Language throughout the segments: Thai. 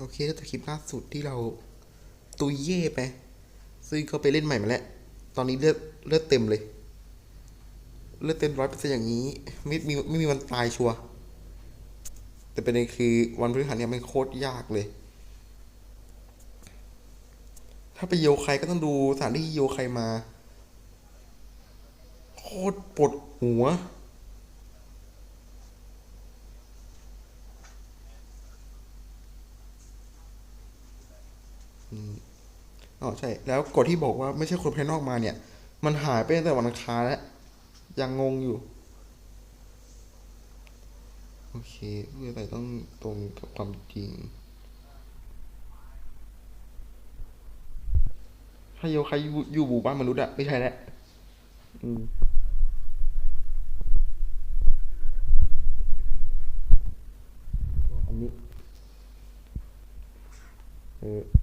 โอเคแล้วแต่คลิปล่าสุดที่เราตุยเย่ไป ซึ่งก็ไปเล่นใหม่มาแล้ว ตอนนี้เลือดเลือดเต็มเลย เลือดเต็มร้อยเปอร์เซ็นต์อย่างนี้ ไม่มีไม่มีวันตายชัวร์แต่ประเด็นคือวันพฤหัสเนี่ยมันโคตรยากเลย ถ้าไปโยใครก็ต้องดูสถานที่โยใครมา โคตรปวดหัว อ๋อใช่ แล้วกฎที่บอกว่าไม่ใช่คนภายนอกมาเนี่ย มันหายไปตั้งแต่วันอังคารแล้วยังงงอยู่ โอเคเพื่ออะไรต้องตรงกับความจริง ถ้าโยใครอยู่อยู่หมู่บ้านมนุษย์อะไม่ใช่แล้วอืมอันนี้เออ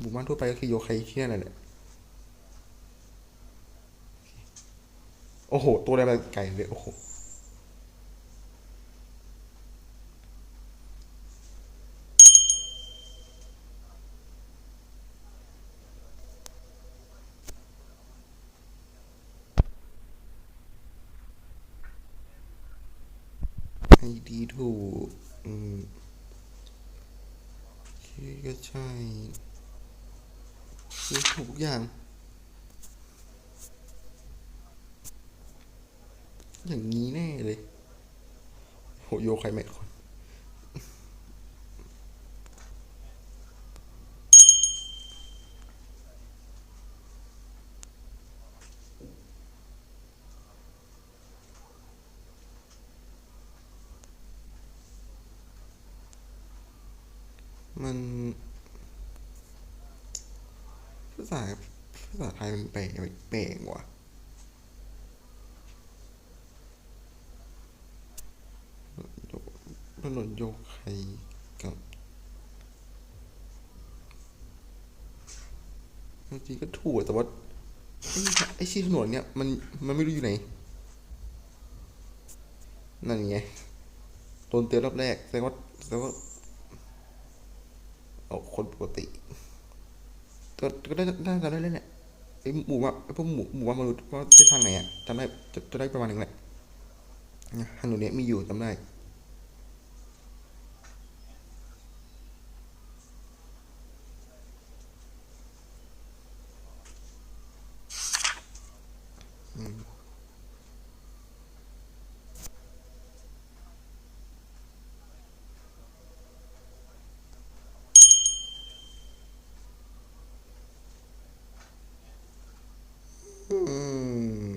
หมู่บ้านทั่วไปก็คือโยครที่นั่นแหละโอ้โห ตัวอะไรมาไก่เลยโอ้โหให้ดีถูกอืมโอเคก็ใช่ คือถูกทุกอย่าง อย่างนี้แน่เลย โหโยใครแม่คนมันาษาภาษาไทยมันแปลกแปลกว่ะถนนโยกไคกับจริงๆก็ถูกแต่ว่าไอ้ไอ้ชื่อถนนเนี่ยมันมันไม่รู้อยู่ไหน นั่นไงโดนเตือนรอบแรกแสดงว่าแสดงว่าเอาคนปกติ ก็ก็ได้ได้จำได้เล่นแหละไอหมู่ว่าไอพวกหมู่หมู่ว่ามนุษย์ว่าได้ทางไหนอะจำได้จะได้ประมาณหนึ่งแหละเนี่ยถนเนี้ยมีอยู่จำได้อืมอืม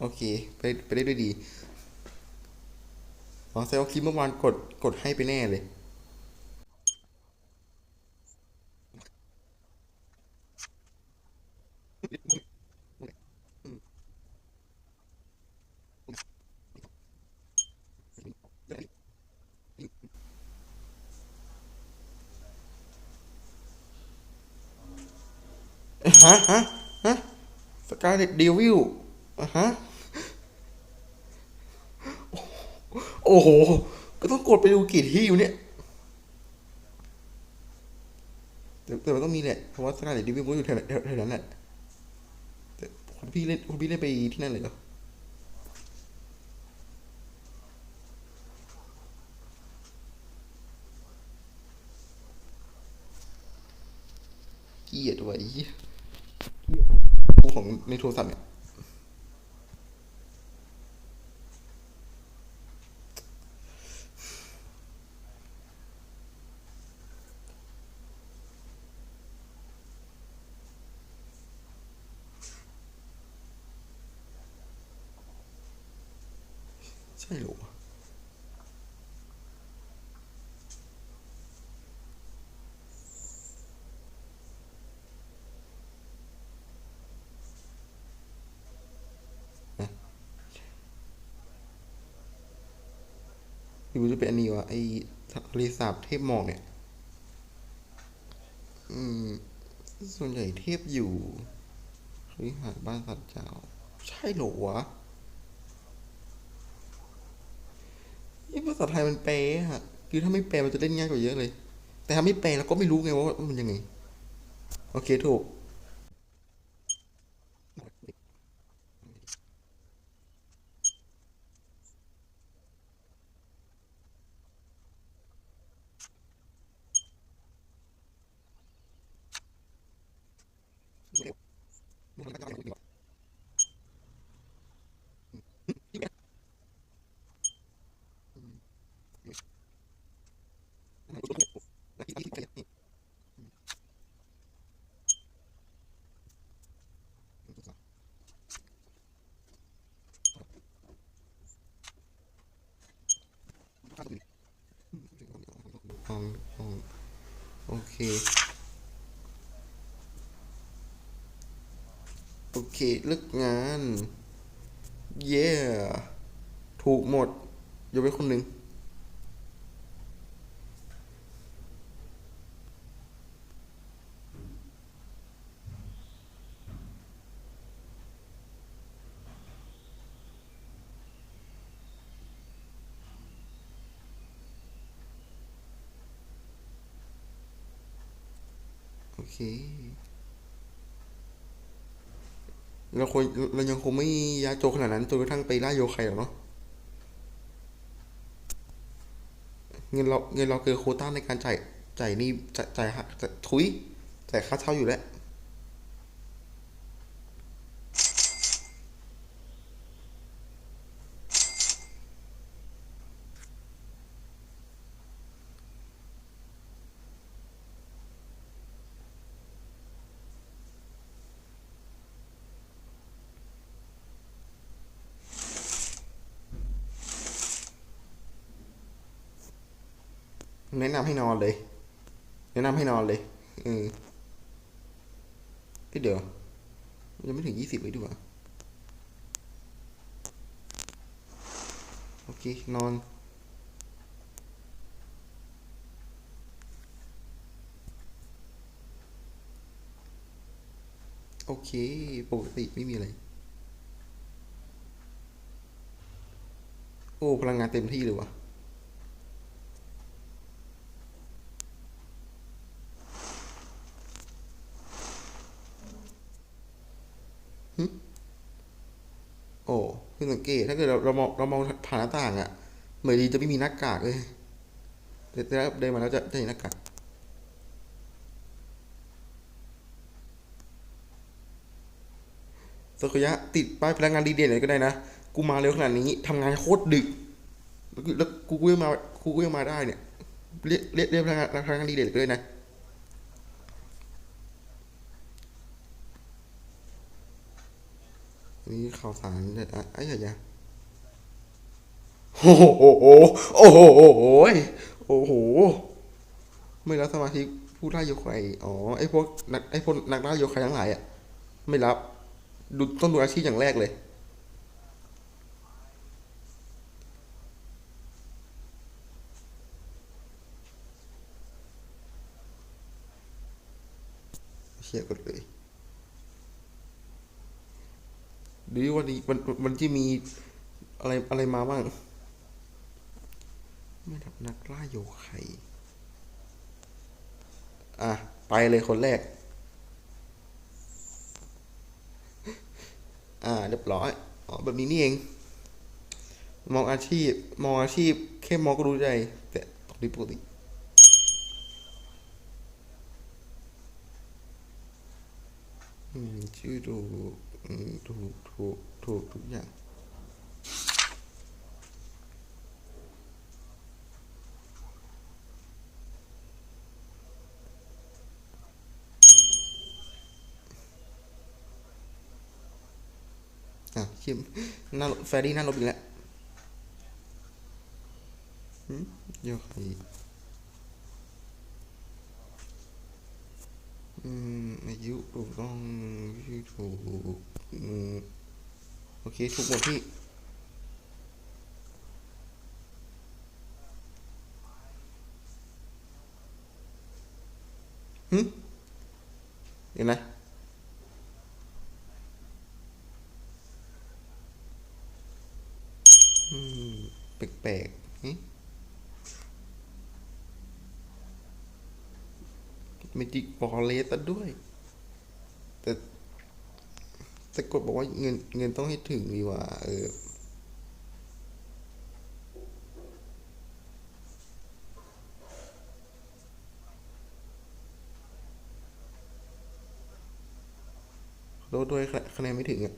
โอเค ไปไปได้ด้วยดีอ๋อแสดงว่าคลิปเมื่อวานกดกดให้ไปแน่เลย ฮะ ฮะ ฮะ สกาเลตเดวิลอะฮะ โอ้โห ก็ต้องกดไปดูกี่ที่อยู่เนี่ย แต่แต่มันต้องมีแหละเพราะว่าสกาเลตเดวิมันอยู่แถวแถวนั้นแหละแต่คุณพี่เล่นคุณพี่เล่นไปที่นั่นเลยเหรอเกียดไว้เหี้ยเกียดของในโทรศัพท์เนี่ย รือจะเป็นอันนี้วะไอทะเลสาบเทพหมอกเนี่ย อืม ส่วนใหญ่เทพอยู่วิหารบ้านสัตว์เจ้า ใช่หรอวะนี่ภาษาไทยมันแปลอะคือถ้าไม่แปลมันจะเล่นง่ายกว่าเยอะเลย แต่ถ้าไม่แปลเราก็ไม่รู้ไงว่ามันยังไง โอเคถูก อ๋ออ๋อ โอเคโอเคลิกงาน เย้ถูกหมดยกเว้นคนหนึ่ง เคเราควรเรายังคงไม่ยาโจขนาดนั้นจนกระทั่งไปล่าโยใครหรอกเนาะเงินเราเงินเราเกินโคต้าในการจ่ายจ่ายนี่จ่ายจ่ายหักจ่ายทุยจ่ายค่าเช่าอยู่แล้ว ให้นอนเลย แนะนำให้นอนเลยเออเดี๋ยวยังไม่ถึงยี่สิบเลยดีกว่าโอเค นอน โอเค ปกติไม่มีอะไร โอ้ พลังงานเต็มที่เลยวะโอ้เพิ่งสัง เกิดเราเรามองเรามองผ่านหน้าต่างอะเหมือนดีจะไม่มีหน้ากากเลยแต่แต่เดินมาแล้วจะจะเห็นหน้ากากสกุยะติดป้ายพนักงานดีเด่นเลยก็ได้นะ กูมาเร็วขนาดนี้ทำงานโคตรดึก แล้วกูแล้วกูยังมากูก็ยังมาได้เนี่ยเรียกเรียกเรียกพนักงานพนักงานดีเด่นก็ได้นะนี่ข่าวสารเด็ดอะไอ้ยายา โอ้โหโอ้โหโอ้โหโอ้โหไม่รับสมาชิผู้ล่าโยใครอ๋อไอพวกนักไอพวกนักล่าโยใครทั้งหลายอะไม่รับดูต้องดูอาชีพอย่างแรกเลย เชียกดเลยดูดิวันนี้มันมันที่มีอะไรอะไรมาบ้าง ไม่ดับนักล่าโยไคอะ ไปเลยคนแรก อ่า เรียบร้อย อ๋อ แบบนี้นี่เอง มองอาชีพ มองอาชีพ แค่มองก็รู้ใจ แต่ปกติปกติอืมชื่อถูกอืมถูกถูกถูกทุกอย่าง ഫെഡിനാൻഡ് ยูถูกต้องยูถูกโอเคถูกหมดพี่หึเห็นไหม ลกๆนี่เมจิกบอลเลสด้วย แต่แต่กดบอกว่าเงินเงินต้องให้ถึงดีกว่า เออโดด้วยคะคะแนนไม่ถึงอะ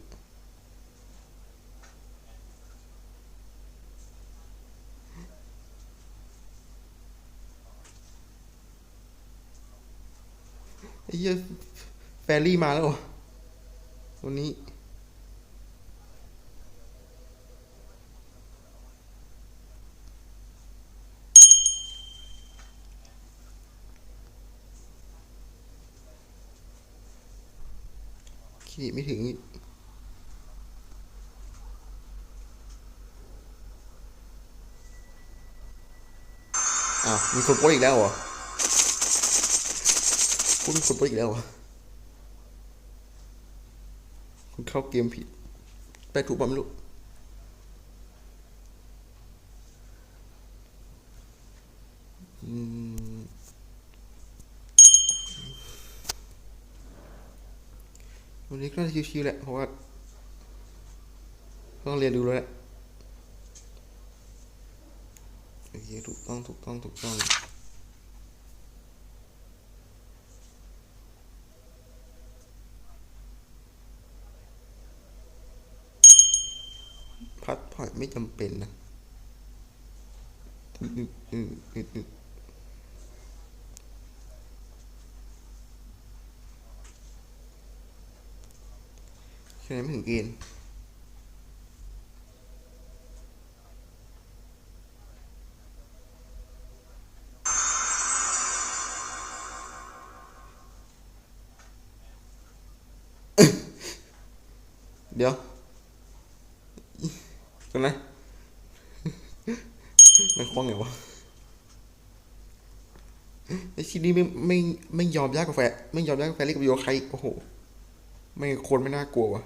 เหี้ยแฟรี่มาแล้วเหรอวันนี้ ขีดไม่ถึงอีกอ้าว มีคนโพสอีกแล้วเหรอ คุณคนโพสต์อีกแล้วเหรอคุณเข้าเกมผิด ไปถูกป่ะไม่รู้อืมวันนี้ก็น่าจะชิวๆแหละ เพราะว่า ต้องเรียนดูแล้วแหละโอเคถูกต้อง ถูกต้อง ถูกต้อง พัดพอย ไม่จำเป็นนะอืมอืมอืมอืมแค่นั้นไม่ถึงเกณฑ์เดี๋ยว กันนะมันคว้างไงวะไอ้ชิ้นนี้ไม่ไม่ไม่ยอมยากกาแฟ ไม่ยอมยากกาแฟเล่นกับโยใครโอ้โห ไม่คนไม่น่ากลัววะ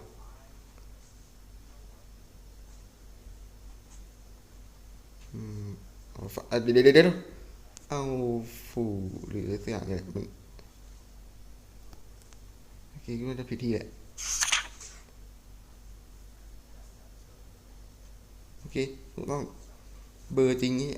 อืมเอาเดี๋ยวเดี๋ยวเดี๋ยวเอาฟูหรืออะไรสักอย่างเนี่ยมันโอเคก็น่าจะพิธีแหละโอ เคถูกต้องเบอร์จริงนี่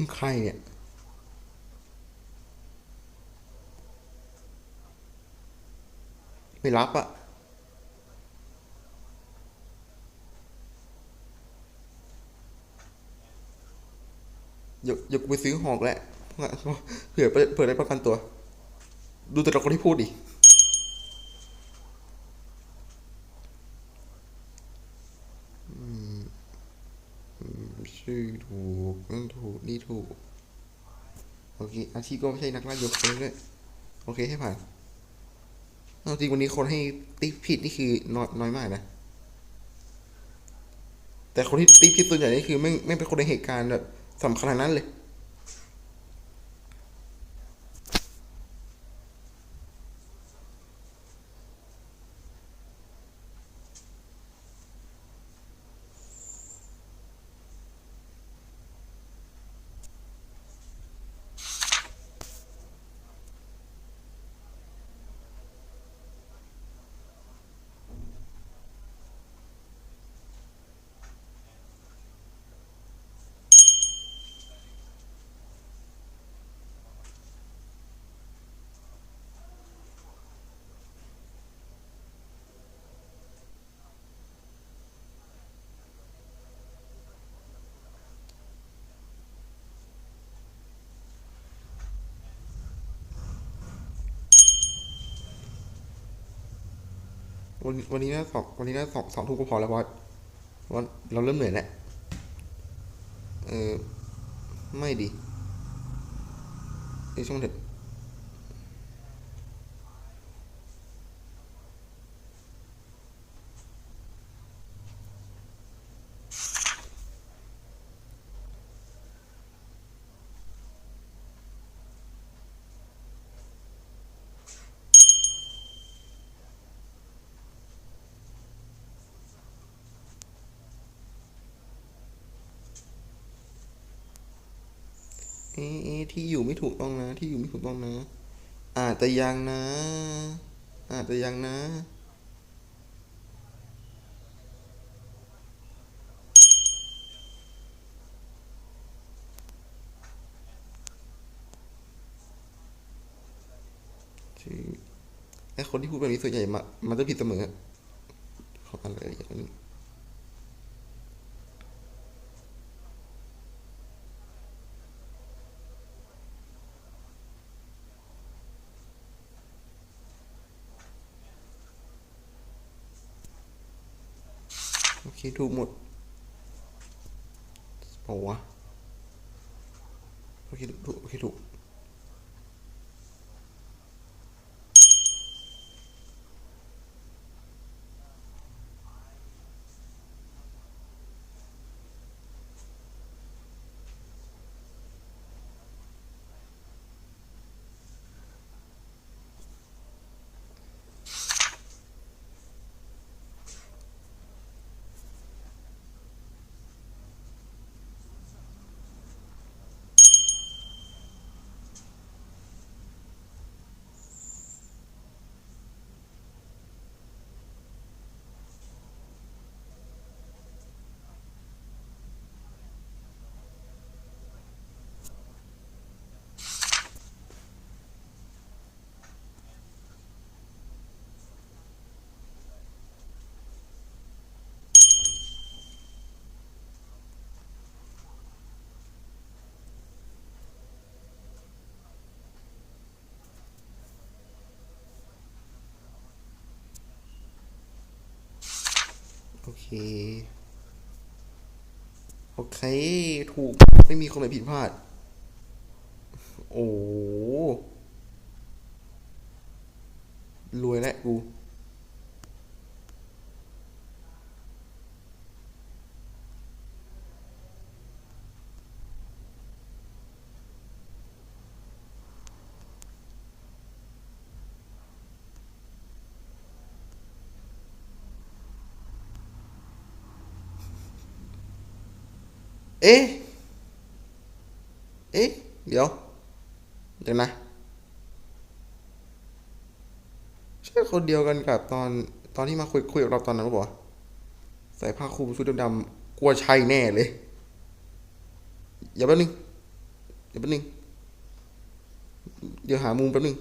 มึงใครเนี่ย ไม่รับอะเดี๋ยวเดี๋ยวกูไปซื้อหอกแหละเผื่อเผื่อได้ประกันตัว ดูแต่ละคนที่พูดดิ อืมอืมชื่อถูก นั่นถูกนี่ถูก โอเค อาชีพก็ไม่ใช่นักล่ายกเองด้วยโอเคให้ผ่านเอาจริงวันนี้คนให้ติ๊กผิดนี่คือน้อยน้อยมากนะ แต่คนที่ติ๊กผิดส่วนใหญ่นี่คือไม่ไม่เป็นคนในเหตุการณ์แบบสำคัญนั้นเลย วันวันนี้น่าสองวันนี้น่าสองสองทุ่มก็พอแล้วเพราะว่าเราเริ่มเหนื่อยแล้วเออไม่ดีไอช่างเด็ก เอ๊ะที่อยู่ไม่ถูกต้องนะ ที่อยู่ไม่ถูกต้องนะ อาจจะยังนะ อาจจะยังนะไอ้คนที่พูดแบบนี้ส่วนใหญ่มามันจะผิดเสมอขออะไรอย่างนี้ ที่ถูกหมดเปล่าวะโอเคถูกโอเคถูก โอเคโอเค ถูก ไม่มีคนไหนผิดพลาด โอ้รวยแล้วกู เอ๊ะ เอ๊ะ เดี๋ยว เดี๋ยวนะใช่คนเดียวกันกับตอนตอนที่มาคุยคุยกับเราตอนนั้นหรือเปล่าวะใส่ผ้าคลุมชุดดำๆกลัวใช่แน่เลย อย่าแป๊บนึงอย่าแป๊บนึง เดี๋ยวหามุมแป๊บนึง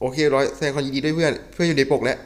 โอเคร้อยแสดงความยินดีด้วยเพื่อน เพื่อนอยู่ในปกแล้ว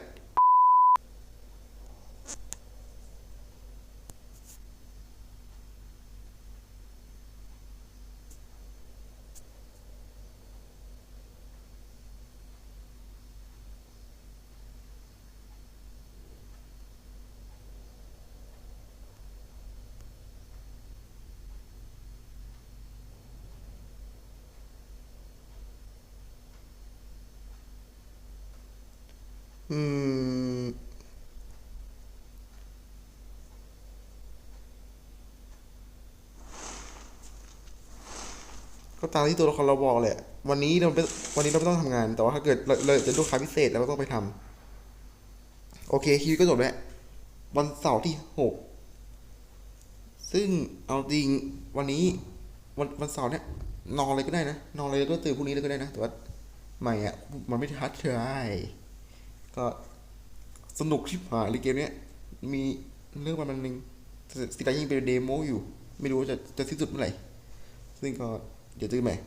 ก็ตามที่ตัวละครเราบอกแหละ วันนี้เราไม่วันนี้เราไม่ต้องทำงาน แต่ว่าถ้าเกิดเราเราจะลูกค้าพิเศษเราก็ต้องไปทำโอเคคิวก็จบแล้ว วันเสาร์ที่หกซึ่งเอาจริงวันนี้วันวันเสาร์เนี่ยนอนเลยก็ได้นะ นอนเลยก็ตื่นพรุ่งนี้เลยก็ได้นะแต่ว่าใหม่อะมันไม่ทัดใช่ก็สนุกชิบหายเลยเกมเนี้ยมีเรื่องประมาณนึงแต่สติกายังเป็นเดโมอยู่ ไม่รู้ว่าจะจะสิ้นสุดเมื่อไหร่ซึ่งก็ 有这个没？